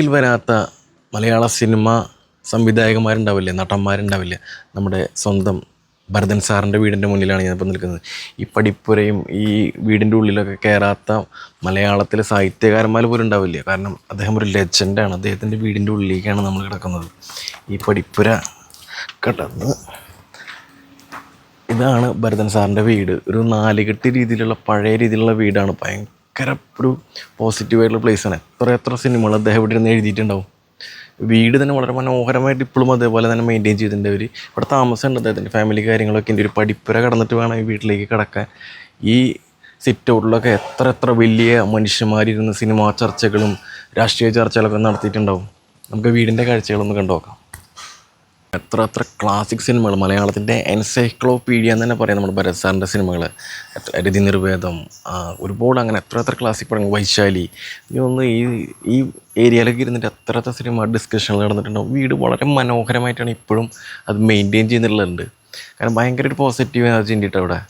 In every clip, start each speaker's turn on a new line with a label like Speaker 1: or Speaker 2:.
Speaker 1: നാട്ടിൽ വരാത്ത മലയാള സിനിമ സംവിധായകന്മാരുണ്ടാവില്ലേ നടന്മാരുണ്ടാവില്ലേ? നമ്മുടെ സ്വന്തം ഭരതൻ സാറിന്റെ വീടിന്റെ മുന്നിലാണ് ഞാനിപ്പോൾ നിൽക്കുന്നത്. ഈ പഠിപ്പുരയും ഈ വീടിന്റെ ഉള്ളിലൊക്കെ കയറാത്ത മലയാളത്തിലെ സാഹിത്യകാരന്മാർ പോലും ഉണ്ടാവില്ല? കാരണം അദ്ദേഹം ഒരു ലെജൻഡാണ്. അദ്ദേഹത്തിന്റെ വീടിന്റെ ഉള്ളിലേക്കാണ് നമ്മൾ കിടക്കുന്നത്. ഈ പഠിപ്പുര കടന്ന് ഇതാണ് ഭരതൻ സാറിന്റെ വീട്. ഒരു നാലുകെട്ട് രീതിയിലുള്ള പഴയ രീതിയിലുള്ള വീടാണ്. ഭയങ്കര ഒരു പോസിറ്റീവായിട്ടുള്ള ആണ്. എത്ര എത്ര സിനിമകൾ അദ്ദേഹം ഇവിടെ ഇരുന്ന് എഴുതിയിട്ടുണ്ടാവും. വീട് തന്നെ വളരെ മനോഹരമായിട്ട് ഇപ്പോഴും അതേപോലെ തന്നെ മെയിന്റെയിൻ ചെയ്തിട്ടുണ്ട് അവർ ഇവിടെ താമസമുണ്ട് അദ്ദേഹത്തിന്റെ ഫാമിലി കാര്യങ്ങളൊക്കെ. എന്റെ ഒരു പഠിപ്പുര കടന്നിട്ട് വേണം ഈ വീട്ടിലേക്ക് കിടക്കാൻ. ഈ സിറ്റ് ഔട്ടിലൊക്കെ എത്ര എത്ര വലിയ മനുഷ്യന്മാരിരുന്ന് സിനിമാ ചർച്ചകളും രാഷ്ട്രീയ ചർച്ചകളൊക്കെ നടത്തിയിട്ടുണ്ടാവും. നമുക്ക് വീടിന്റെ കാഴ്ചകളൊന്ന് കണ്ടു നോക്കാം എത്ര എത്ര ക്ലാസിക് സിനിമകൾ മലയാളത്തിന്റെ എൻസൈക്ലോപീഡിയ എന്ന് തന്നെ പറയാം നമ്മുടെ ഭരത് സാറിന്റെ സിനിമകൾ രതി നിർവേദം ഒരുപാട് അങ്ങനെ എത്ര എത്ര ക്ലാസിക് പടങ്ങൾ. വൈശാലി ഇതൊന്ന് ഈ ഈ ഏരിയയിലൊക്കെ ഇരുന്നിട്ട് എത്ര എത്ര സിനിമ ഡിസ്കഷനുകൾ നടന്നിട്ടുണ്ടാവും. വീട് വളരെ മനോഹരമായിട്ടാണ് ഇപ്പോഴും അത് മെയിന്റെയിൻ ചെയ്യുന്നുള്ളത്. കാരണം ഭയങ്കര ഒരു പോസിറ്റീവ് എനർജി ഉണ്ട് അവിടെ.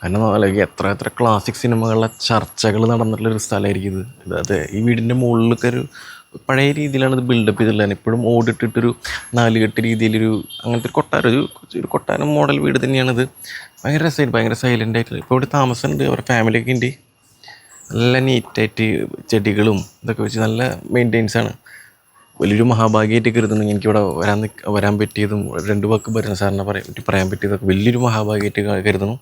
Speaker 1: കാരണം അല്ലെങ്കിൽ എത്ര എത്ര ക്ലാസിക് സിനിമകളിലെ ചർച്ചകൾ നടന്നിട്ടുള്ളൊരു സ്ഥലമായിരിക്കും ഇത്. അതെ ഈ വീടിന്റെ മുകളിലൊക്കെ ഒരു പഴയ രീതിയിലാണ് ഇത് ബിൽഡപ്പ് ചെയ്തിട്ടുള്ളത്. ഇപ്പോഴും ഓടിട്ടിട്ടൊരു നാലുകെട്ട് രീതിയിലൊരു അങ്ങനത്തെ ഒരു കൊട്ടാരം ഒരു ഒരു കൊട്ടാരം മോഡൽ വീട് തന്നെയാണിത് ഭയങ്കര രസമായിട്ട് ഭയങ്കര സൈലന്റ് ആയിട്ട് ഇപ്പോൾ ഇവിടെ താമസമുണ്ട് അവരുടെ ഫാമിലിയൊക്കെ ഉണ്ട്. നല്ല നീറ്റായിട്ട് ചെടികളും ഇതൊക്കെ വെച്ച് നല്ല മെയിന്റെയിൻസ് ആണ്. വലിയൊരു മഹാഭാഗ്യമായിട്ട് കരുതുന്നു. എനിക്കിവിടെ വരാൻ വരാൻ പറ്റിയതും രണ്ട് വാക്ക് ഭരണ സാറിനെ പറയാൻ പറ്റി പറയാൻ പറ്റിയതൊക്കെ വലിയൊരു മഹാഭാഗ്യമായിട്ട് കരുതുന്നു.